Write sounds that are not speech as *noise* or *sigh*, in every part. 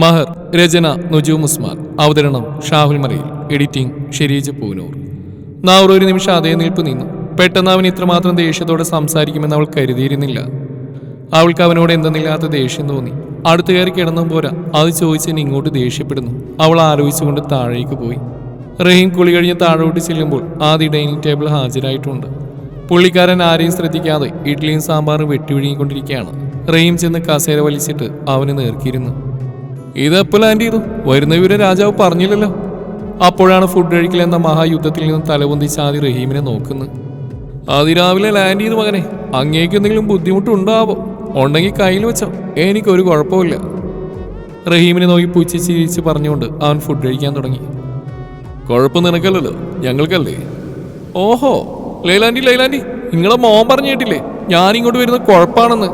മഹർ രചന നുജൂം ഉസ്മാൻ. അവതരണം ഷാഹുൽ മറയിൽ എഡിറ്റിംഗ് ഷെരീജ് പൂനൂർ. നാവർ ഒരു നിമിഷം അതേ നിൽപ്പ് നിന്നു. പെട്ടെന്ന് അവൻ ഇത്രമാത്രം ദേഷ്യത്തോടെ സംസാരിക്കുമെന്ന് അവൾ കരുതിയിരുന്നില്ല. അവൾക്ക് അവനോട് എന്തെന്നില്ലാത്ത ദേഷ്യം തോന്നി. അടുത്ത് കയറി കിടന്നും പോരാ. അത് ചോദിച്ചതിന് ഇങ്ങോട്ട് ദേഷ്യപ്പെടുന്നു. അവൾ ആലോചിച്ചുകൊണ്ട് താഴേക്ക് പോയി. റഹീം കുളി കഴിഞ്ഞ് താഴോട്ട് ചെല്ലുമ്പോൾ ആദ്യ ഡൈനിങ് ടേബിൾ ഹാജരായിട്ടുണ്ട്. പുള്ളിക്കാരൻ ആരെയും ശ്രദ്ധിക്കാതെ ഇഡ്ഡലിയും സാമ്പാറും വെട്ടിവിഴുങ്ങിക്കൊണ്ടിരിക്കുകയാണ് റഹീം ചെന്ന് കസേര വലിച്ചിട്ട് അവന് നേർക്കിയിരുന്നു. ഇതെപ്പോൾ ലാൻഡ് ചെയ്തു വരുന്ന വിവരം രാജാവ് പറഞ്ഞില്ലല്ലോ. അപ്പോഴാണ് ഫുഡ് കഴിക്കൽ എന്ന മഹായുദ്ധത്തിൽ നിന്ന് തലപൊന്തിച്ച് ചാതി റഹീമിനെ നോക്കുന്നത്. അതിരാവിലെ ലാൻഡ് ചെയ്തു മകനെ? അങ്ങേക്ക് എന്തെങ്കിലും ബുദ്ധിമുട്ടുണ്ടാവോ. ഉണ്ടെങ്കിൽ കയ്യിൽ വെച്ചോ. എനിക്കൊരു കുഴപ്പമില്ല. റഹീമിനെ നോക്കി പൂച്ചി ചിരിച്ച് പറഞ്ഞുകൊണ്ട് അവൻ ഫുഡ് കഴിക്കാൻ തുടങ്ങി. കുഴപ്പം നിനക്കല്ലല്ലോ. ഞങ്ങൾക്കല്ലേ? ഓഹോ. ലൈലാൻഡി ലൈലാൻഡി നിങ്ങളെ മോൻ പറഞ്ഞു കേട്ടില്ലേ? ഞാൻ ഇങ്ങോട്ട് വരുന്ന കുഴപ്പാണെന്ന്.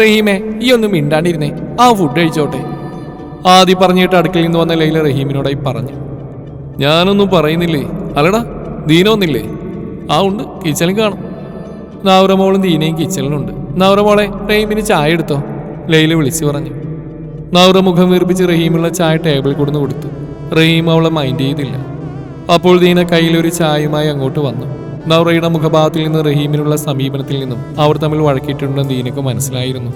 റഹീമേ ഈ ഒന്നും മിണ്ടാണ്ടിരുന്നേ. ആ ഫുഡ് കഴിച്ചോട്ടെ. ആദ്യം പറഞ്ഞിട്ട് അടുക്കളയിൽ നിന്ന് വന്ന ലൈല റഹീമിനോടായി പറഞ്ഞു. ഞാനൊന്നും പറയുന്നില്ലേ? അല്ലടാ ദീനൊന്നില്ലേ? ആ ഉണ്ട്. കിച്ചലും കാണും. നവറമോളും ദീനയും കിച്ചലിനുണ്ട്. നവറമോളെ റഹീമിന് ചായ എടുത്തോ? ലൈല വിളിച്ചു പറഞ്ഞു. നവറ മുഖം വീർപ്പിച്ച് റഹീമുള്ള ചായ ടേബിളിൽ കൊടുന്ന് കൊടുത്തു. റഹീം അവളെ മൈൻഡ് ചെയ്തില്ല. അപ്പോൾ ദീന കയ്യിലൊരു ചായയുമായി അങ്ങോട്ട് വന്നു. നവറയുടെ മുഖഭാവത്തിൽ നിന്ന് റഹീമിനുള്ള സമീപനത്തിൽ നിന്നും അവർ തമ്മിൽ വഴക്കിയിട്ടുണ്ടെന്ന് ദീനക്ക് മനസ്സിലായിരുന്നു.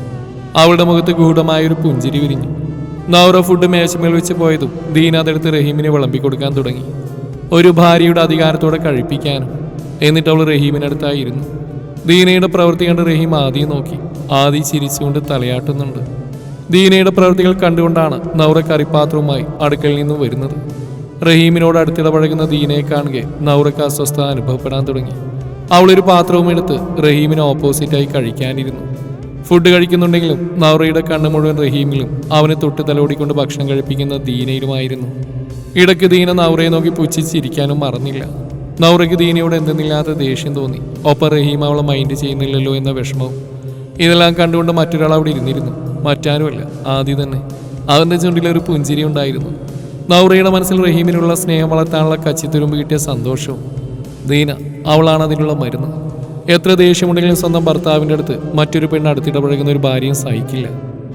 അവളുടെ മുഖത്ത് ഗൂഢമായൊരു പുഞ്ചിരി വിരിഞ്ഞു. നവറ ഫുഡ് മേശമേൽ വെച്ച് പോയതും ദീന അതെടുത്ത് റഹീമിനെ വിളമ്പി കൊടുക്കാൻ തുടങ്ങി. ഒരു ഭാര്യയുടെ അധികാരത്തോടെ കഴിപ്പിക്കാനും. എന്നിട്ട് അവൾ റഹീമിനടുത്തായിരുന്നു ദീനയുടെ പ്രവൃത്തി കണ്ട് റഹീം ആദ്യം നോക്കി. ആദി ചിരിച്ചുകൊണ്ട് തലയാട്ടുന്നുണ്ട്. ദീനയുടെ പ്രവൃത്തികൾ കണ്ടുകൊണ്ടാണ് നൗറ കറിപ്പാത്രവുമായി അടുക്കളിൽ നിന്നും വരുന്നത്. റഹീമിനോട് അടുത്തിടപഴകുന്ന ദീനയെ കാണുകെ നൗറയ്ക്ക് അസ്വസ്ഥത അനുഭവപ്പെടാൻ തുടങ്ങി. അവളൊരു പാത്രവും എടുത്ത് റഹീമിന് ഓപ്പോസിറ്റായി കഴിക്കാനിരുന്നു. ഫുഡ് കഴിക്കുന്നുണ്ടെങ്കിലും നൗറയുടെ കണ്ണ് മുഴുവൻ റഹീമിലും അവനെ തൊട്ട് തലോടിക്കൊണ്ട് ഭക്ഷണം കഴിപ്പിക്കുന്ന ദീനയിലുമായിരുന്നു. ഇടയ്ക്ക് ദീന നൗറയെ നോക്കി പുച്ഛിച്ചിരിക്കാനും മറന്നില്ല. നൗറയ്ക്ക് ദീനയോട് എന്തെന്നില്ലാത്ത ദേഷ്യം തോന്നി. ഒപ്പം റഹീം അവളെ മൈൻഡ് ചെയ്യുന്നില്ലല്ലോ എന്ന വിഷമവും ഇതെല്ലാം കണ്ടുകൊണ്ട് മറ്റൊരാൾ അവിടെ ഇരുന്നിരുന്നു. മറ്റാരുമല്ല ആദ്യം തന്നെ. അവന്റെ ചുണ്ടിലൊരു പുഞ്ചിരി ഉണ്ടായിരുന്നു. നൗറയുടെ മനസ്സിൽ റഹീമിനുള്ള സ്നേഹം വളർത്താനുള്ള കച്ചിത്തുരുമ്പ് കിട്ടിയ സന്തോഷവും. ദീന അവളാണ് അതിനുള്ള മരുന്ന്. എത്ര ദേഷ്യമുണ്ടെങ്കിലും സ്വന്തം ഭർത്താവിന്റെ അടുത്ത് മറ്റൊരു പെണ്ണ് അടുത്തിടപഴകുന്ന ഒരു ഭാര്യയും സഹിക്കില്ല.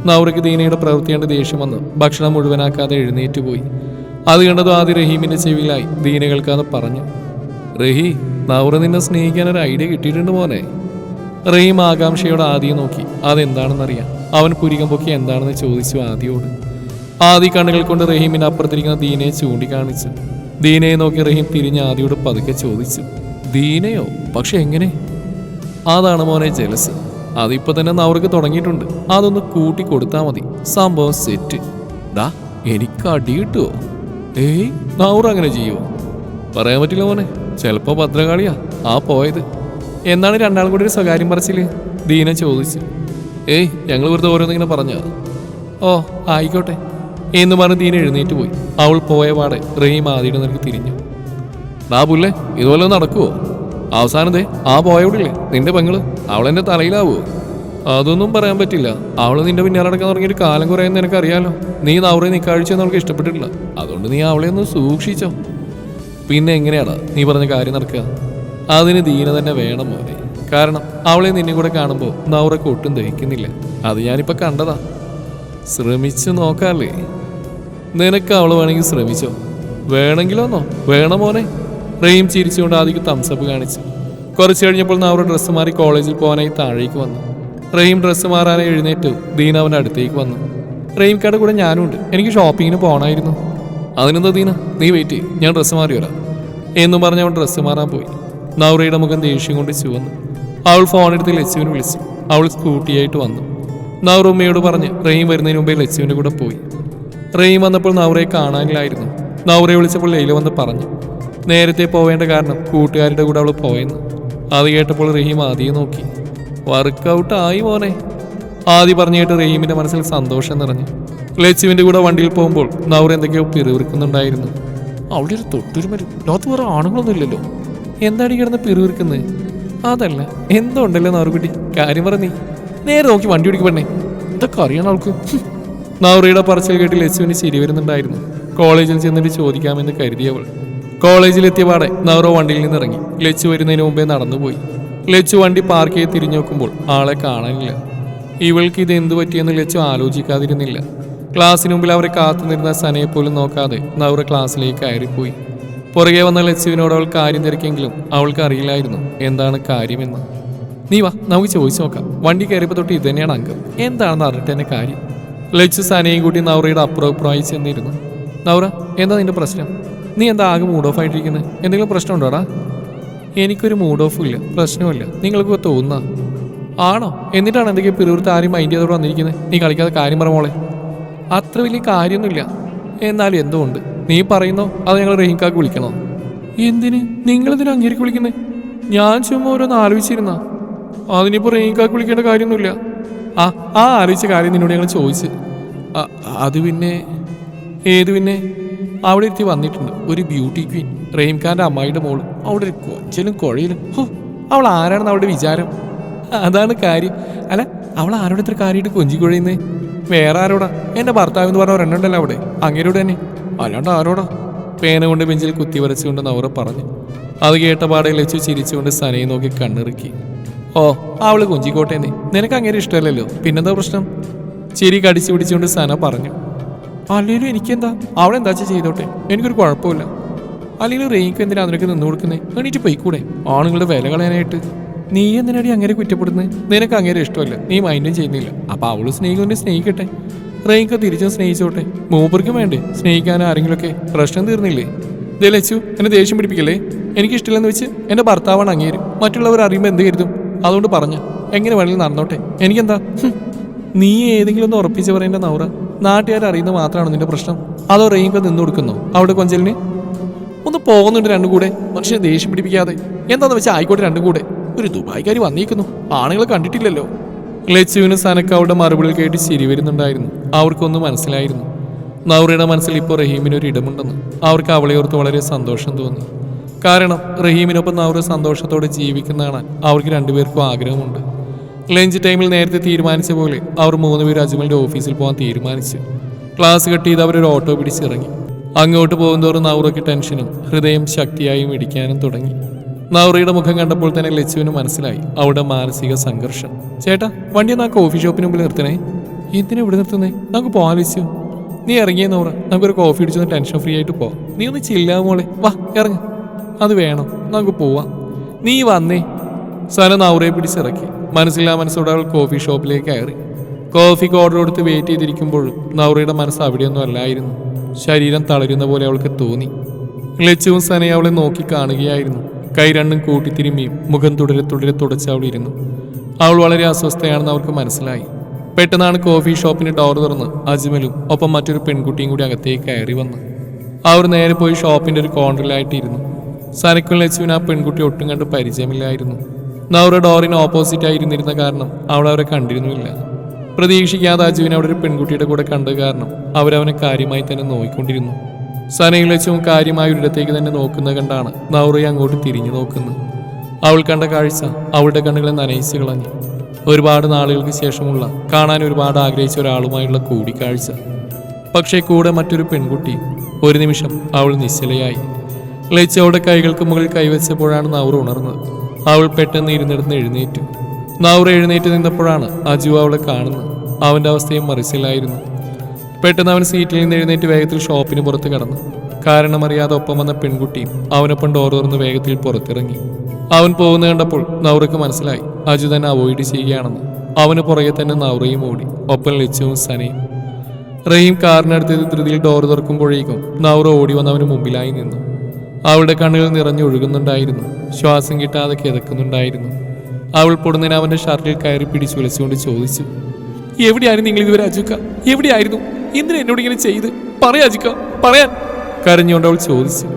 നൗറയ്ക്ക് ദീനയുടെ പ്രവൃത്തിയേണ്ട ദേഷ്യം വന്ന് ഭക്ഷണം മുഴുവനാക്കാതെ എഴുന്നേറ്റ് പോയി. അത് കണ്ടതും ആദ്യം റഹീമിന്റെ ചെവിയിലായി ദീനകൾക്കാന്ന് പറഞ്ഞു റഹി നൗറ നിന്നെ സ്നേഹിക്കാൻ ഒരു ഐഡിയ കിട്ടിയിട്ടുണ്ട് മോനെ. റഹീം ആകാംക്ഷയോട് ആദ്യം നോക്കി അതെന്താണെന്നറിയാം. അവൻ പുരികം പൊക്കി എന്താണെന്ന് ചോദിച്ചു ആദ്യയോട് ആദി കണ്ണുകൾ കൊണ്ട് റഹീമിന് അപ്പുറത്തിരിക്കുന്ന ദീനയെ ചൂണ്ടിക്കാണിച്ചു ദീനയെ നോക്കി റഹീം തിരിഞ്ഞ് ആദിയോട് പതുക്കെ ചോദിച്ചു ദീനയോ? പക്ഷെ എങ്ങനെ? അതാണ് മോനെ ജലസ് അതിപ്പോ തന്നെ നവർക്ക് തുടങ്ങിയിട്ടുണ്ട്. അതൊന്ന് കൂട്ടി കൊടുത്താ മതി. സംഭവം സെറ്റ് ഡാ എനിക്ക് അടി ഏയ് നവർ അങ്ങനെ ചെയ്യുമോ പറയാൻ പറ്റില്ല മോനെ. ചിലപ്പോ ഭദ്രകാളിയാ. ആ പോയത്. എന്നാണ് രണ്ടാളും കൂടി ഒരു സ്വകാര്യം പറച്ചിൽ? ദീന ചോദിച്ചു. ഏയ് ഞങ്ങൾ വെറുതെ ഓരോന്നിങ്ങനെ പറഞ്ഞു ഓ ആയിക്കോട്ടെ. എന്ന് പറഞ്ഞ് ദീന എഴുന്നേറ്റ് പോയി. അവൾ പോയ പാടെ റീം ആദ്യയുടെ നിനക്ക് തിരിഞ്ഞു. നാ പുല്ലേ ഇതുപോലെ നടക്കുവോ? അവസാനത്തെ ആ പോയവിടില്ലേ നിന്റെ പെങ്ങൾ? അവളെന്റെ തലയിലാവോ? അതൊന്നും പറയാൻ പറ്റില്ല. അവൾ നിന്റെ പിന്നാലെ നടക്കാൻ തുടങ്ങിയിട്ട് കാലം കുറയെന്ന് നിനക്കറിയാലോ. നീ നവറെ നിക്കാഴ്ചയൊന്നും അവൾക്ക് ഇഷ്ടപ്പെട്ടിട്ടില്ല. അതുകൊണ്ട് നീ അവളെ ഒന്ന് സൂക്ഷിച്ചോ. പിന്നെ എങ്ങനെയാടാ നീ പറഞ്ഞ കാര്യം നടക്കുക? അതിന് ദീന തന്നെ വേണം മോനെ. കാരണം അവളെ നിന്നെ കൂടെ കാണുമ്പോൾ നവറൊക്കെ ഒട്ടും ദഹിക്കുന്നില്ല. അത് ഞാനിപ്പോ കണ്ടതാ. ശ്രമിച്ചു നോക്കാല്ലേ? നിനക്ക് അവൾ വേണമെങ്കിൽ ശ്രമിച്ചോ? വേണമെങ്കിലോന്നോ? വേണം മോനെ? റെയിം ചിരിച്ചുകൊണ്ട് ആദ്യം തംസപ്പ് കാണിച്ചു. കുറച്ച് കഴിഞ്ഞപ്പോൾ നവറ ഡ്രസ്സ് മാറി കോളേജിൽ പോകാനായി താഴേക്ക് വന്നു. റഹീം ഡ്രസ്സ് മാറാനായി എഴുന്നേറ്റ് ദീന അവന്റെ അടുത്തേക്ക് വന്നു. റഹീം കട കൂടെ ഞാനുണ്ട് എനിക്ക് ഷോപ്പിങ്ങിന് പോകണമായിരുന്നു അതിനെന്താ ദീന? നീ വെയിറ്റ് ചെയ്യും. ഞാൻ ഡ്രസ്സ് മാറി വരാം. എന്നും പറഞ്ഞ് അവൻ ഡ്രസ്സ് മാറാൻ പോയി. നൗറയുടെ മുഖം ദേഷ്യം കൊണ്ട് ചുവന്നു. അവൾ ഫോണെടുത്ത് ലച്ചുവിനെ വിളിച്ചു. അവൾ സ്കൂട്ടിയായിട്ട് വന്നു. നൗറ ഉമ്മയോട് പറഞ്ഞ് റഹീം വരുന്നതിന് മുമ്പേ ലച്ചുവിന്റെ കൂടെ പോയി. റഹീം വന്നപ്പോൾ നൗറയെ കാണാനില്ലായിരുന്നു. നൗറയെ വിളിച്ചപ്പോൾ ലൈല വന്ന് പറഞ്ഞു. നേരത്തെ പോവേണ്ട കാരണം കൂട്ടുകാരുടെ കൂടെ അവൾ പോയെന്ന്. അത് കേട്ടപ്പോൾ റഹീം ആദ്യം നോക്കി. വർക്കൗട്ട് ആയി മോനെ. ആദ്യ പറഞ്ഞു കേട്ട് റഹീമിന്റെ മനസ്സിൽ സന്തോഷം നിറഞ്ഞു. ലച്ചുവിന്റെ കൂടെ വണ്ടിയിൽ പോകുമ്പോൾ നൗർ എന്തൊക്കെയോ പിറുവിറുക്കുന്നുണ്ടായിരുന്നു അവിടെ ഒരു തൊട്ടുരുമരും ലോകത്ത് വേറെ ആണുങ്ങളൊന്നും ഇല്ലല്ലോ. എന്താണ് കിടന്ന് പിറുവിറുക്കുന്നത് അതല്ല എന്തോ നൗറുകുട്ടി കാര്യം പറഞ്ഞു നേരെ നോക്കി വണ്ടി ഓടിക്കു പെണ്ണേ. ഇതൊക്കെ അറിയണം അവൾക്ക് ഹും. നൗറയുടെ പറച്ചിൽ കേട്ട് ലച്ചുവിന് ശരി വരുന്നുണ്ടായിരുന്നു. കോളേജിൽ ചെന്നിട്ട് ചോദിക്കാമെന്ന് കരുതിയവൾ. കോളേജിലെത്തിയ പാടെ നൗറ വണ്ടിയിൽ നിന്ന് ഇറങ്ങി ലച്ചു വരുന്നതിന് മുമ്പേ നടന്നുപോയി. ലച്ചു വണ്ടി പാർക്ക് ചെയ്ത് തിരിഞ്ഞു നോക്കുമ്പോൾ ആളെ കാണാനില്ല. ഇവൾക്ക് ഇത് എന്തു പറ്റിയെന്ന് ലച്ചു ആലോചിക്കാതിരുന്നില്ല. ക്ലാസ്സിന് മുമ്പിൽ അവരെ കാത്തുനിരുന്ന സനയെ പോലും നോക്കാതെ നൗറ ക്ലാസ്സിലേക്ക് കയറിപ്പോയി. പുറകെ വന്ന ലച്ചുവിനോട് അവൾ കാര്യം തിരക്കെങ്കിലും അവൾക്ക് അറിയില്ലായിരുന്നു എന്താണ് കാര്യമെന്ന്. നീ വാ നമുക്ക് ചോദിച്ചു നോക്കാം. വണ്ടി കയറിയപ്പോൾ തൊട്ട് ഇത് തന്നെയാണ് അംഗം. എന്താണെന്ന് അറിഞ്ഞിട്ട് തന്നെ കാര്യം? ലച്ചു സനയും കൂട്ടി നൗറയുടെ അപ്പുറപ്പുറമായി ചെന്നിരുന്നു. നൗറ എന്താ നിന്റെ പ്രശ്നം? നീ എന്താ ആകെ മൂഡ് ഓഫ് ആയിട്ടിരിക്കുന്നത് എന്തെങ്കിലും പ്രശ്നമുണ്ടോടാ? എനിക്കൊരു മൂഡ് ഓഫും ഇല്ല. പ്രശ്നമില്ല നിങ്ങൾക്ക് തോന്നുന്ന? ആണോ? എന്നിട്ടാണ് എന്തൊക്കെയോ പിറുവിടുത്ത് ആരും മൈൻഡ് ചെയ്തോടെ വന്നിരിക്കുന്നത് നീ കളിക്കാതെ കാര്യം പറ മോളെ. അത്ര വലിയ കാര്യമൊന്നുമില്ല. എന്നാലും എന്തുകൊണ്ട് നീ പറയുന്നോ? അത് ഞങ്ങൾ റഹീംകാക്ക് വിളിക്കണോ? എന്തിന്? നിങ്ങളെന്തിനു അങ്ങേക്ക് വിളിക്കുന്നത് ഞാൻ ചുമ്മാ ഓരോന്ന് ആലോചിച്ചിരുന്ന. അതിനിപ്പോൾ റഹീംകാക്ക് വിളിക്കേണ്ട കാര്യമൊന്നുമില്ല. ആ ആ ആലോചിച്ച കാര്യം നിന്നോട് ഞങ്ങൾ ചോദിച്ച്. അത് പിന്നെ? ഏത് പിന്നെ? അവിടെ എത്തി വന്നിട്ടുണ്ട്. ഒരു ബ്യൂട്ടി ക്വീൻ റഹീംഖാന്റെ അമ്മായിയുടെ മോൾ. അവിടെ ഒരു കൊച്ചിലും കുഴയിലും. അവൾ ആരാണെന്ന് അവളുടെ വിചാരം? അതാണ് കാര്യം. അല്ല അവൾ ആരോട് ഇത്ര കാര്യമായിട്ട് കൊഞ്ചി വേറെ ആരോടാ? എന്റെ ഭർത്താവ് എന്ന് പറഞ്ഞ ഒരെണ്ണുണ്ടല്ലോ അവിടെ. അങ്ങേരോട് തന്നെ. അല്ലാണ്ട് ആരോടാ? പേന കൊണ്ട് ബെഞ്ചിൽ കുത്തി വരച്ചുകൊണ്ട് നവറ പറഞ്ഞു. അത് കേട്ട പാടെ ലച്ചു ചിരിച്ചുകൊണ്ട് സനയെ നോക്കി കണ്ണിറുക്കി. ഓ അവൾ കൊഞ്ചിക്കോട്ടേന്നേ നിനക്ക് അങ്ങനെ ഇഷ്ടമല്ലല്ലോ. പിന്നെന്താ പ്രശ്നം? ചിരി കടിച്ചു പിടിച്ചുകൊണ്ട് സന പറഞ്ഞു. അല്ലെങ്കിലും എനിക്കെന്താ? അവളെന്താ വെച്ചാ ചെയ്തോട്ടെ? എനിക്കൊരു കുഴപ്പമില്ല. അല്ലെങ്കിൽ റെയിൻക്ക് എന്തിനാ അതിനൊക്കെ നിന്ന് കൊടുക്കുന്നത് എണീറ്റ് പോയിക്കൂടെ? ആണുങ്ങളുടെ വില കളയാനായിട്ട്. നീ എന്തിനാടി അങ്ങനെ കുറ്റപ്പെടുന്നത് നിനക്ക് അങ്ങനെ ഇഷ്ടമല്ല. നീ മൈൻഡും ചെയ്യുന്നില്ല. അപ്പൊ അവൾ സ്നേഹിക്കുന്നുണ്ട് സ്നേഹിക്കട്ടെ. റെയിൻക്ക് തിരിച്ചും സ്നേഹിച്ചോട്ടെ. മൂപ്പർക്കും വേണ്ടേ? സ്നേഹിക്കാൻ ആരെങ്കിലുമൊക്കെ പ്രശ്നം തീർന്നില്ലേ? ദേ ലച്ചു എന്നെ ദേഷ്യം പിടിപ്പിക്കല്ലേ? എനിക്ക് ഇഷ്ടമില്ലെന്ന് വെച്ച് എന്റെ ഭർത്താവാണ് അങ്ങേര്. മറ്റുള്ളവർ അറിയുമ്പോൾ എന്ത് കരുതും? അതുകൊണ്ട് പറഞ്ഞു. എങ്ങനെ വേണമെങ്കിലും നടന്നോട്ടെ. എനിക്കെന്താ. നീ ഏതെങ്കിലും ഒന്ന് ഉറപ്പിച്ച് പറയേണ്ട നൗറ. നാട്ടുകാർ അറിയുന്നത് മാത്രമാണ് നിന്റെ പ്രശ്നം? അതോ റെയിൻകോ നിന്ന് കൊടുക്കുന്നു? അവിടെ കൊഞ്ചലിന്? ഒന്ന് പോകുന്നുണ്ട് രണ്ടും കൂടെ. മനുഷ്യനെ ദേഷ്യം പിടിപ്പിക്കാതെ. എന്താന്ന് വെച്ചാൽ ആയിക്കോട്ടെ രണ്ടും കൂടെ. ഒരു ദുബായിക്കാരി വന്നിരിക്കുന്നു ആണുങ്ങളെ കണ്ടിട്ടില്ലല്ലോ. ലച്ചുവിന് സനക്ക് മറുപടി കേട്ട് ശരി വരുന്നുണ്ടായിരുന്നു. അവർക്കൊന്നും മനസ്സിലായിരുന്നു. നൗറിയുടെ മനസ്സിൽ ഇപ്പോൾ റഹീമിന് ഒരു ഇടമുണ്ടെന്ന്. അവർക്ക് അവളെ ഓർത്ത് വളരെ സന്തോഷം തോന്നി. കാരണം റഹീമിനൊപ്പം നൗറ സന്തോഷത്തോടെ ജീവിക്കുന്നതാണ് അവർക്ക് രണ്ടുപേർക്കും ആഗ്രഹമുണ്ട്. ലഞ്ച് ടൈമിൽ നേരത്തെ തീരുമാനിച്ച പോലെ അവർ മൂന്നുപേർ അജ്മലിന്റെ ഓഫീസിൽ പോകാൻ തീരുമാനിച്ചു. ക്ലാസ് കട്ട് ചെയ്ത് അവരൊരു ഓട്ടോ പിടിച്ചിറങ്ങി. അങ്ങോട്ട് പോകുന്തോറും നൗറയ്ക്ക് ടെൻഷനും ഹൃദയം ശക്തിയായും ഇടിക്കാനും തുടങ്ങി. നൗറയുടെ മുഖം കണ്ടപ്പോൾ തന്നെ ലച്ചുവിന് മനസ്സിലായി അവിടെ മാനസിക സംഘർഷം. ചേട്ടാ വണ്ടി ആ കോഫി ഷോപ്പിന് മുമ്പിൽ നിർത്തണേ. എന്തിനാ ഇവിടെ നിർത്തുന്നേ? നമുക്ക് പോകാൻ ലച്ചു. നീ ഇറങ്ങിയ നൗറ നമുക്കൊരു കോഫി അടിച്ചൊന്ന് ടെൻഷൻ ഫ്രീ ആയിട്ട് പോവാം. നീ ഒന്ന് ചില്ലാ മോളെ. വാ ഇറങ്ങ. അത് വേണം നമുക്ക് പോവാം. നീ വന്നേ. സന നൗറയെ പിടിച്ചിറക്കി. മനസ്സില്ലാ മനസ്സോടെ അവൾ കോഫി ഷോപ്പിലേക്ക് കയറി. കോഫിക്ക് ഓർഡർ കൊടുത്ത് വെയിറ്റ് ചെയ്തിരിക്കുമ്പോൾ നൗറയുടെ മനസ്സ് അവിടെയൊന്നും അല്ലായിരുന്നു. ശരീരം തളരുന്ന പോലെ അവൾക്ക് തോന്നി. ലച്ചുവും സനയെ അവളെ നോക്കി കാണുകയായിരുന്നു. കൈ രണ്ടും കൂട്ടിത്തിരുമ്മിയും മുഖം തുടരെ തുടരെ തുടച്ച് അവൾ വളരെ അസ്വസ്ഥയാണെന്ന് അവർക്ക് മനസ്സിലായി. പെട്ടെന്നാണ് കോഫി ഷോപ്പിന് ഡോർ തുറന്ന് അജ്മലും ഒപ്പം മറ്റൊരു പെൺകുട്ടിയും കൂടി അകത്തേക്ക് കയറി വന്നു. അവർ നേരെ പോയി ഷോപ്പിന്റെ ഒരു കോണ്ടറിലായിട്ടിരുന്നു സനക്കും ലച്ചുവിന് ആ പെൺകുട്ടി ഒട്ടും കണ്ട് പരിചയമില്ലായിരുന്നു. നൗറ ഡോറിന് ഓപ്പോസിറ്റ് ആയിരുന്നിരുന്ന കാരണം അവൾ അവരെ കണ്ടിരുന്നില്ല. പ്രതീക്ഷിക്കാതെ അജുവിനെ അവിടെ ഒരു പെൺകുട്ടിയുടെ കൂടെ കണ്ട കാരണം അവരവനെ കാര്യമായി തന്നെ നോക്കിക്കൊണ്ടിരുന്നു. സനയും ലച്ചുവും കാര്യമായ ഒരിടത്തേക്ക് തന്നെ നോക്കുന്ന കണ്ടാണ് നൗറയെ അങ്ങോട്ട് തിരിഞ്ഞു നോക്കുന്നത്. അവൾ കണ്ട കാഴ്ച അവളുടെ കണ്ണുകളെ നനയിച്ചു കളഞ്ഞു. ഒരുപാട് നാളുകൾക്ക് ശേഷമുള്ള കാണാൻ ഒരുപാട് ആഗ്രഹിച്ച ഒരാളുമായുള്ള കൂടിക്കാഴ്ച. പക്ഷേ കൂടെ മറ്റൊരു പെൺകുട്ടി ഒരു നിമിഷം അവൾ നിശ്ചലയായി. ലച്ചവളുടെ കൈകൾക്ക് മുകളിൽ കൈവച്ചപ്പോഴാണ് നൗറ ഉണർന്നത്. അവൾ പെട്ടെന്ന് ഇരുന്നിടന്ന് എഴുന്നേറ്റു. നൗറ എഴുന്നേറ്റ് നിന്നപ്പോഴാണ് അജു അവളെ കാണുന്നത്. അവന്റെ അവസ്ഥയും മറിച്ചില്ലായിരുന്നു പെട്ടെന്ന് അവൻ സീറ്റിൽ നിന്ന് എഴുന്നേറ്റ് വേഗത്തിൽ ഷോപ്പിന് പുറത്ത് കടന്നു. കാരണം അറിയാതെ ഒപ്പം വന്ന പെൺകുട്ടിയും അവനൊപ്പം ഡോർ തുറന്ന് വേഗത്തിൽ പുറത്തിറങ്ങി. അവൻ പോകുന്ന കണ്ടപ്പോൾ നൗറയ്ക്ക് മനസ്സിലായി. അജു തന്നെ അവോയ്ഡ് ചെയ്യുകയാണെന്ന്. അവന് പുറകെ തന്നെ നൗറയും ഓടി. ഒപ്പം ലച്ചുവും സനയും. റഹീം കാറിനടുത്ത് ധൃതിയിൽ ഡോർ തുറക്കുമ്പോഴേക്കും നൗറ ഓടി വന്ന് അവന് മുമ്പിലായി നിന്നു. അവളുടെ കണ്ണുകൾ നിറഞ്ഞൊഴുകുന്നുണ്ടായിരുന്നു ശ്വാസം കിട്ടാതെ കിതക്കുന്നുണ്ടായിരുന്നു. അവൾ പൊടുന്നതിന് അവന്റെ ഷർട്ടിൽ കയറി പിടിച്ചു വിളിച്ചുകൊണ്ട് ചോദിച്ചു എവിടെയായിരുന്നു നിങ്ങൾ ഇതുവരെ അജുക്ക? എവിടെയായിരുന്നു? എന്തിനാ എന്നോട് ഇങ്ങനെ ചെയ്ത്? പറയാ അജുക്ക പറയാൻ. കരഞ്ഞുകൊണ്ട് അവൾ ചോദിച്ചു.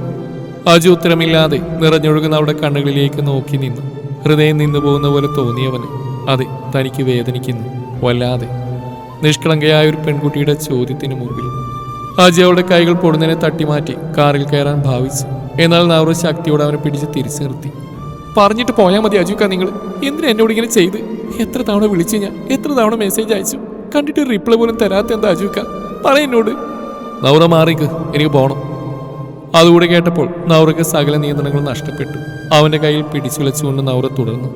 അജു ഉത്തരമില്ലാതെ നിറഞ്ഞൊഴുകുന്ന അവളുടെ കണ്ണുകളിലേക്ക് നോക്കി നിന്നു. ഹൃദയം നിന്നു പോകുന്ന പോലെ തോന്നിയവന് അതെ തനിക്ക് വേദനിക്കുന്നു. വല്ലാതെ. നിഷ്കളങ്കയായ ഒരു പെൺകുട്ടിയുടെ ചോദ്യത്തിന് മുമ്പിൽ അജയ് അവളുടെ കൈകൾ പൊടുന്നതിനെ തട്ടിമാറ്റി കാറിൽ കയറാൻ ഭാവിച്ചു. എന്നാൽ നാറു ശക്തിയോടെ അവനെ പിടിച്ച് തിരിച്ചു നിർത്തി. പറഞ്ഞിട്ട് പോയാൽ മതി അജുക്ക നിങ്ങൾ എന്തിനാ എന്നോട് ഇങ്ങനെ ചെയ്ത്? എത്ര തവണ വിളിച്ചു ഞാൻ എത്ര തവണ മെസ്സേജ് അയച്ചു? കണ്ടിട്ട് റിപ്ലൈ പോലും തരാത്ത എന്താ അജുക്ക? പറ എന്നോട്. നൗറ മാറിക്ക് എനിക്ക് പോകണം അതുകൂടെ കേട്ടപ്പോൾ നൗറയ്ക്ക് സകല നിയന്ത്രണങ്ങൾ നഷ്ടപ്പെട്ടു. അവന്റെ കയ്യിൽ പിടിച്ചു വിളിച്ചുകൊണ്ട് നൗറ തുടർന്നു.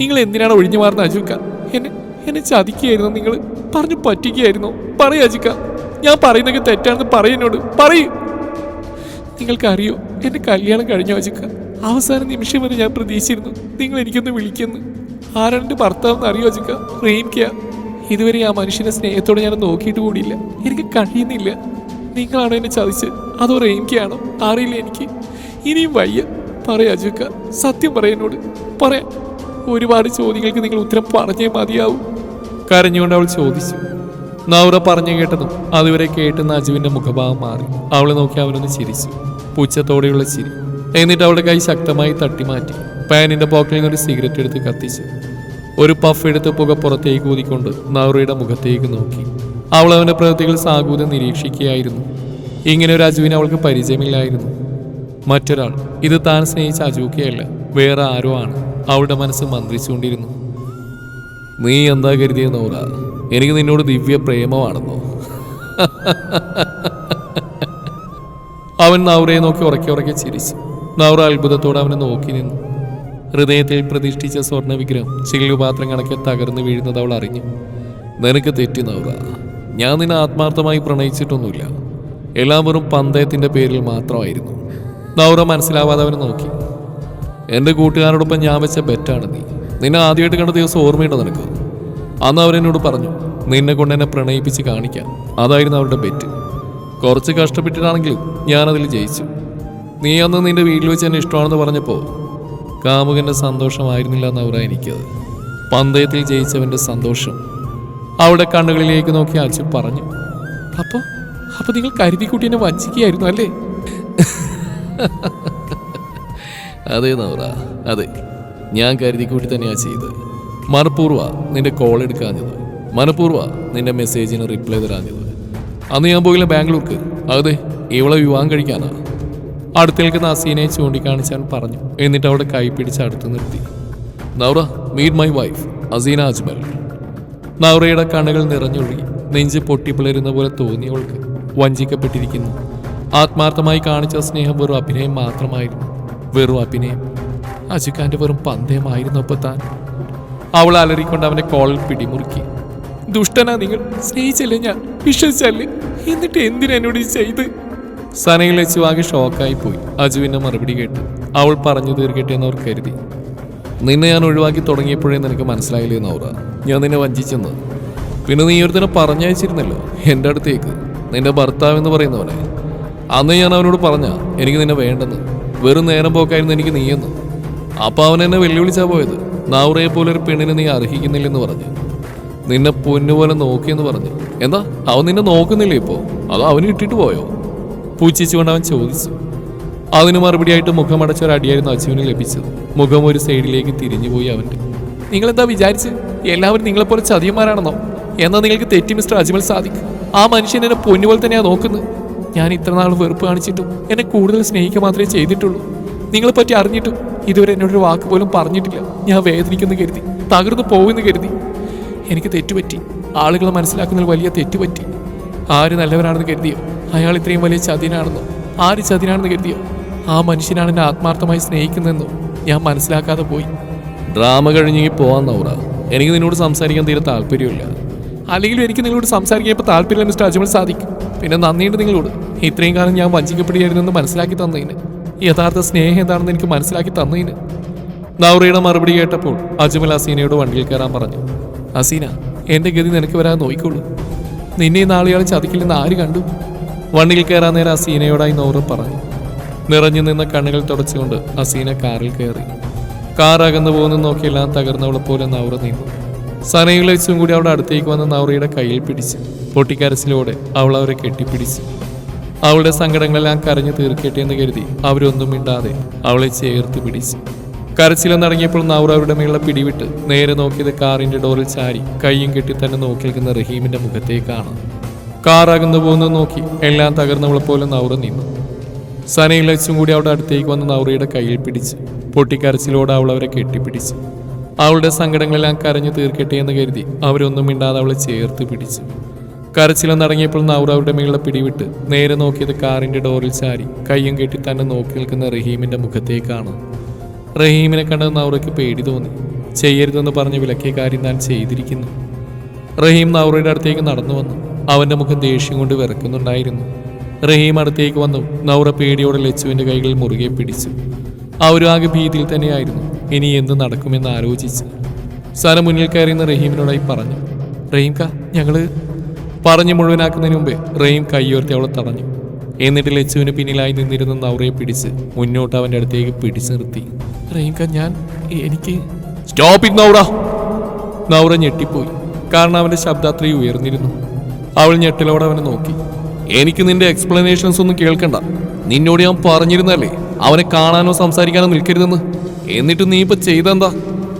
നിങ്ങൾ എന്തിനാണ് ഒഴിഞ്ഞു മാറുന്ന അജുക്ക? എന്നെ എന്നെ ചതിക്കുകയായിരുന്നു നിങ്ങൾ പറഞ്ഞു പറ്റിക്കുകയായിരുന്നു. പറയ അജുക്ക. ഞാൻ പറയുന്നൊക്കെ തെറ്റാണെന്ന് പറയുന്നോട് പറയൂ. നിങ്ങൾക്കറിയോ? എന്റെ കല്യാണം കഴിഞ്ഞ വചക്ക അവസാന നിമിഷം വരെ ഞാൻ പ്രതീക്ഷിച്ചിരുന്നു. നിങ്ങൾ എനിക്കൊന്ന് വിളിക്കുന്നു. ആരാണ് എന്റെ ഭർത്താവെന്ന് അറിയോ വചക്ക പ്രേമിക്ക ഇതുവരെ ആ മനുഷ്യനെ സ്നേഹത്തോടെ ഞാൻ നോക്കിയിട്ട് കൂടിയില്ല. എനിക്ക് കഴിയുന്നില്ല. നിങ്ങളാണോ എന്നെ ചതിച്ച് അതോ റെയിൻക്കയാണോ അറിയില്ല എനിക്ക്. ഇനിയും വയ്യ. പറയാ അജുക്ക സത്യം പറയുന്നോട് പറയാം. ഒരുപാട് ചോദ്യങ്ങൾക്ക് നിങ്ങൾ ഉത്തരം പറഞ്ഞേ മതിയാവും. കരഞ്ഞുകൊണ്ട് അവൾ ചോദിച്ചു. നൗറ പറഞ്ഞു കേട്ടതും അതുവരെ കേട്ടുന്ന അജുവിന്റെ മുഖഭാവം മാറി. അവളെ നോക്കി അവനൊന്ന് ചിരിച്ചു. പുച്ഛത്തോടെയുള്ള ചിരി. എന്നിട്ട് അവളുടെ കൈ ശക്തമായി തട്ടിമാറ്റി. പാനിന്റെ പോക്കറ്റിൽ നിന്ന് ഒരു സിഗരറ്റ് എടുത്ത് കത്തിച്ചു ഒരു പഫ് എടുത്ത് പുക പുറത്തേക്ക് ഊതിക്കൊണ്ട് നൗറയുടെ മുഖത്തേക്ക് നോക്കി. അവൾ അവന്റെ പ്രവൃത്തികൾ സാഗൂതം നിരീക്ഷിക്കുകയായിരുന്നു. ഇങ്ങനെ ഒരു അജുവിനെ അവൾക്ക് പരിചയമില്ലായിരുന്നു. മറ്റൊരാൾ ഇത് താൻ സ്നേഹിച്ച അജൂക്കയല്ല വേറെ ആരോ ആണ് അവളുടെ മനസ്സ് മന്ത്രിച്ചുകൊണ്ടിരുന്നു. നീ എന്താ കരുതിയ നൗറ? എനിക്ക് നിന്നോട് ദിവ്യ പ്രേമമാണെന്നോ *laughs* അവൻ നൗറയെ നോക്കി ഉറക്കി ഉറക്കി ചിരിച്ചു. നൗറ അത്ഭുതത്തോടെ അവനെ നോക്കി നിന്നു. ഹൃദയത്തിൽ പ്രതിഷ്ഠിച്ച സ്വർണ വിഗ്രഹം ചില്ലുപാത്രം കണക്കെ തകർന്നു വീഴുന്നത് അവൾ അറിഞ്ഞു. നിനക്ക് തെറ്റി നൗറ. ഞാൻ നിന്നെ ആത്മാർത്ഥമായി പ്രണയിച്ചിട്ടൊന്നുമില്ല. എല്ലാം വെറും പന്തയത്തിന്റെ പേരിൽ മാത്രമായിരുന്നു. നൗറ മനസ്സിലാവാതെ അവനെ നോക്കി. എന്റെ കൂട്ടുകാരോടൊപ്പം ഞാൻ വെച്ച ബെറ്റാണ് നീ. നിന്നെ ആദ്യമായിട്ട് കണ്ട ദിവസം ഓർമ്മയുണ്ടോ നിനക്ക്? അന്ന് അവരെന്നോട് പറഞ്ഞു നിന്നെ കൊണ്ട് എന്നെ പ്രണയിപ്പിച്ച് കാണിക്കാം. അതായിരുന്നു അവരുടെ ബെറ്റ്. കുറച്ച് കഷ്ടപ്പെട്ടിട്ടാണെങ്കിലും ഞാനതിൽ ജയിച്ചു. നീ അന്ന് നിന്റെ വീട്ടിൽ വെച്ച് എന്നെ ഇഷ്ടമാണെന്ന് പറഞ്ഞപ്പോൾ കാമുകന്റെ സന്തോഷമായിരുന്നില്ല എന്നവരാ എനിക്കത്. പന്തയത്തിൽ ജയിച്ചവന്റെ സന്തോഷം അവളുടെ കണ്ണുകളിലേക്ക് നോക്കി അച്ഛൻ പറഞ്ഞു അപ്പോൾ അപ്പോൾ നിങ്ങൾ കരുതിക്കുട്ടീനെ വഞ്ചിക്കുകയായിരുന്നു അല്ലേ? അതെ നവറ അതെ. ഞാൻ കരുതിക്കൂട്ടി തന്നെയാ ചെയ്തത്. മനഃപൂർവ നിന്റെ കോൾ എടുക്കാഞ്ഞത്. മനഃപൂർവ നിന്റെ മെസ്സേജിന് റിപ്ലൈ തരാഞ്ഞത്. അന്ന് ഞാൻ പോയില്ല ബാംഗ്ലൂർക്ക്. അതെ ഇവളെ വിവാഹം കഴിക്കാനാ. അടുത്ത് നിൽക്കുന്ന അസീനെ ചൂണ്ടിക്കാണിച്ചാൻ പറഞ്ഞു. എന്നിട്ട് അവിടെ കൈ പിടിച്ച് അടുത്ത് നിർത്തി. Naura meet my wife Aseena Ajmal. നൗറയുടെ കണ്ണുകൾ നിറഞ്ഞൊഴുകി നെഞ്ച് പൊട്ടിപ്പിളരുന്ന പോലെ തോന്നിയവൾക്ക് വഞ്ചിക്കപ്പെട്ടിരിക്കുന്നു. ആത്മാർത്ഥമായി കാണിച്ച സ്നേഹം വെറും അഭിനയം മാത്രമായിരുന്നു. വെറും അഭിനയം. അജുഖാന്റെ വെറും പന്തയമായിരുന്നു അപ്പൊ താൻ. അവൾ അലറിക്കൊണ്ട് അവന്റെ കോളിൽ പിടിമുറുക്കി. ദുഷ്ടനാ നിങ്ങൾ. സ്നേഹിച്ചല്ലേ ഞാൻ? വിശ്വസിച്ചല്ലേ? എന്നിട്ട് എന്തിനാ എന്നോട് ചെയ്ത്? സനയിൽ വെച്ച് ആകെ ഷോക്കായി പോയി അജുവിന്റെ മറുപടി കേട്ട്. അവൾ പറഞ്ഞു തീർക്കട്ടെ എന്ന് അവർ കരുതി. നിന്നെ ഞാൻ ഒഴിവാക്കി തുടങ്ങിയപ്പോഴേ നിനക്ക് മനസ്സിലായില്ലേ നൗറ? ഞാൻ നിന്നെ വഞ്ചിച്ചെന്ന്. പിന്നെ നീ ഒരുത്തനെ പറഞ്ഞയച്ചിരുന്നല്ലോ. എന്റെ അടുത്തേക്ക്. നിന്റെ ഭർത്താവ് എന്ന് പറയുന്നവനെ. അന്ന് ഞാൻ അവനോട് പറഞ്ഞ എനിക്ക് നിന്നെ വേണ്ടെന്ന്. വെറും നേരം പോക്കായിരുന്നു എനിക്ക് നീയെന്ന്. അപ്പോൾ അവൻ എന്നെ വെല്ലുവിളിച്ചാ പോയത്. നൗറയെ പോലെ ഒരു പെണ്ണിനെ നീ അർഹിക്കുന്നില്ലെന്ന് പറഞ്ഞു. നിന്നെ പൊന്നുപോലെ നോക്കിയെന്ന് പറഞ്ഞു. എന്താ? അവൻ നിന്നെ നോക്കുന്നില്ലേ ഇപ്പോ? അതോ അവന് ഇട്ടിട്ട് പോയോ? പൂച്ചിച്ചുകൊണ്ട് അവൻ ചോദിച്ചു. അതിന് മറുപടിയായിട്ട് മുഖമടച്ച ഒരു അടിയായിരുന്നു അച്ചുവിന് ലഭിച്ചത്. മുഖം ഒരു സൈഡിലേക്ക് തിരിഞ്ഞുപോയി അവന്റെ നിങ്ങളെന്താ വിചാരിച്ച്? എല്ലാവരും നിങ്ങളെപ്പോലെ ചതിയന്മാരാണെന്നോ? എന്നാ നിങ്ങൾക്ക് തെറ്റി മിസ്റ്റർ അജ്മൽ സാദിഖ്? ആ മനുഷ്യൻ എന്നെ പൊന്നുപോലെ തന്നെയാണ് നോക്കുന്നത്. ഞാൻ ഇത്ര നാൾ വെറുപ്പ് കാണിച്ചിട്ടും എന്നെ കൂടുതൽ സ്നേഹിക്കുക മാത്രമേ ചെയ്തിട്ടുള്ളൂ. നിങ്ങളെ പറ്റി അറിഞ്ഞിട്ടും ഇതുവരെ എന്നോടൊരു വാക്ക് പോലും പറഞ്ഞിട്ടില്ല. ഞാൻ വേദനിക്കുന്നു കരുതി തകർന്നു പോകുമെന്ന് കരുതി. എനിക്ക് തെറ്റുപറ്റി. ആളുകളെ മനസ്സിലാക്കുന്നതിൽ വലിയ തെറ്റുപറ്റി. ആര് നല്ലവരാണെന്ന് കരുതിയോ? അയാൾ ഇത്രയും വലിയ ചതിനാണെന്നോ? ആര് ചതിനാണെന്ന് കരുതിയോ? ആ മനുഷ്യനാണ് എന്നെ ആത്മാർത്ഥമായി സ്നേഹിക്കുന്നതെന്നോ? ഞാൻ മനസ്സിലാക്കാതെ പോയി. ഡ്രാമ കഴിഞ്ഞെങ്കിൽ പോവാൻ നൗറ. എനിക്ക് നിന്നോട് സംസാരിക്കാൻ തീരെ താല്പര്യമില്ല. അല്ലെങ്കിലും എനിക്ക് നിങ്ങളോട് സംസാരിക്കാൻ ഇപ്പോൾ താല്പര്യമില്ല മിസ്റ്റർ അജ്മൽ സാധിക്കും പിന്നെ നന്ദിയുണ്ട് നിങ്ങളോട്. ഇത്രയും കാലം ഞാൻ വഞ്ചിക്കപ്പെടുകയായിരുന്നെന്ന് മനസ്സിലാക്കി തന്നതിന്. യഥാർത്ഥ സ്നേഹം എന്താണെന്ന് എനിക്ക് മനസ്സിലാക്കി തന്നതിന്. നൗറയുടെ മറുപടി കേട്ടപ്പോൾ അജ്മൽ ആ അസീനയോട് വണ്ടിയിൽ കയറാൻ പറഞ്ഞു. അസീന എന്റെ ഗതി നിനക്ക് വരാൻ നോക്കിക്കോളൂ നിന്നെ ഈ നാളുകൾ ചതിക്കില്ലെന്ന് ആര് കണ്ടു? വണ്ടിയിൽ കയറാൻ നേരം അസീനയോടായി നൗറ പറഞ്ഞു. നിറഞ്ഞു നിന്ന കണ്ണുകൾ തുടച്ചുകൊണ്ട് അസീന കാറിൽ കയറി. കാർ അകന്നു പോകുന്ന നോക്കിയെല്ലാം തകർന്നവളെ പോലെ നൗറ നിന്നു. സനയിൽ വെച്ചും കൂടി അവിടെ അടുത്തേക്ക് വന്ന നൗറയുടെ കയ്യിൽ പിടിച്ച് പൊട്ടിക്കരച്ചിലോടെ അവൾ അവരെ കെട്ടിപ്പിടിച്ചു. അവളുടെ സങ്കടങ്ങളെല്ലാം കരഞ്ഞു തീർക്കട്ടെ എന്ന് കരുതി അവരൊന്നും മിണ്ടാതെ അവളെ ചേർത്ത് പിടിച്ചു. കരച്ചിലെന്നടങ്ങിയപ്പോൾ നൗറ അവരുടെ മേള പിടിവിട്ട് നേരെ നോക്കിയത് കാറിന്റെ ഡോറിൽ ചാരി കൈയും കെട്ടി തന്നെ നോക്കി നിൽക്കുന്ന റഹീമിന്റെ മുഖത്തേക്കാണ്. കാർ അകന്നു പോകുന്നത് നോക്കി എല്ലാം തകർന്നവളെ പോലെ നൗറ നിന്നു. സനയിൽ വെച്ചും കൂടി അവിടെ അടുത്തേക്ക് വന്ന് നൗറയുടെ കയ്യിൽ പിടിച്ച് പൊട്ടിക്കരച്ചിലോടെ അവൾ അവരെ കെട്ടിപ്പിടിച്ച്. അവളുടെ സങ്കടങ്ങളെല്ലാം കരഞ്ഞു തീർക്കട്ടെ എന്ന് കരുതി അവരൊന്നും മിണ്ടാതെ അവളെ ചേർത്ത് പിടിച്ചു. കരച്ചിലെന്നടങ്ങിയപ്പോൾ നൗറ അവരുടെ മേളിലെ പിടിവിട്ട് നേരെ നോക്കിയത് കാറിന്റെ ഡോറിൽ ചാരി കയ്യും കെട്ടി തന്നെ നോക്കി നിൽക്കുന്ന റഹീമിന്റെ മുഖത്തേക്കാണ്. റഹീമിനെ കണ്ടത് നൗറയ്ക്ക് പേടി തോന്നി. ചെയ്യരുതെന്ന് പറഞ്ഞ് വിലക്കിയ കാര്യം താൻ ചെയ്തിരിക്കുന്നു. റഹീം നൗറയുടെ അടുത്തേക്ക് നടന്നു വന്നു. അവന്റെ മുഖം ദേഷ്യം കൊണ്ട് വിറക്കുന്നുണ്ടായിരുന്നു റഹീം അടുത്തേക്ക് വന്നു. നൗറ പേടിയോടെ ലച്ചുവിന്റെ കൈകൾ മുറുകെ പിടിച്ചു. അവരും ആകെ ഭീതിയിൽ തന്നെയായിരുന്നു. ഇനി എന്ത് നടക്കുമെന്ന് ആലോചിച്ച്. സന മുന്നിൽ കയറിയുന്ന റഹീമിനോടായി പറഞ്ഞു. റഹീം ക ഞങ്ങൾ പറഞ്ഞു മുഴുവനാക്കുന്നതിന് മുമ്പേ റഹീം കൈയോർത്തി അവളെ തടഞ്ഞു. എന്നിട്ട് ലച്ചുവിന് പിന്നിലായി നിന്നിരുന്ന നൗറയെ പിടിച്ച് മുന്നോട്ട് അവന്റെ അടുത്തേക്ക് പിടിച്ചു നിർത്തി. റഹീം ഞാൻ എനിക്ക് സ്റ്റോപ്പ് ഇറ്റ് നൗറ. നൗറ ഞെട്ടിപ്പോയി. കാരണം അവന്റെ ശബ്ദാത്രി ഉയർന്നിരുന്നു. അവൾ ഞെട്ടലോടെ അവനെ നോക്കി. എനിക്ക് നിന്റെ എക്സ്പ്ലനേഷൻസ് ഒന്നും കേൾക്കണ്ട. നിന്നോട് ഞാൻ പറഞ്ഞിരുന്നല്ലേ അവനെ കാണാനോ സംസാരിക്കാനോ നിൽക്കരുതെന്ന്. എന്നിട്ട് നീ ഇപ്പൊ ചെയ്തെന്താ?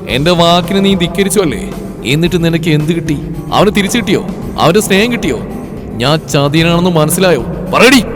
എന്റെ വാക്കിനെ നീ ധിക്കരിച്ചു അല്ലേ? എന്നിട്ട് നിനക്ക് എന്ത് കിട്ടി? അവന് തിരിച്ചു കിട്ടിയോ? അവന്റെ സ്നേഹം കിട്ടിയോ? ഞാൻ ചതിയനാണെന്ന് മനസ്സിലായോ? പറയടി.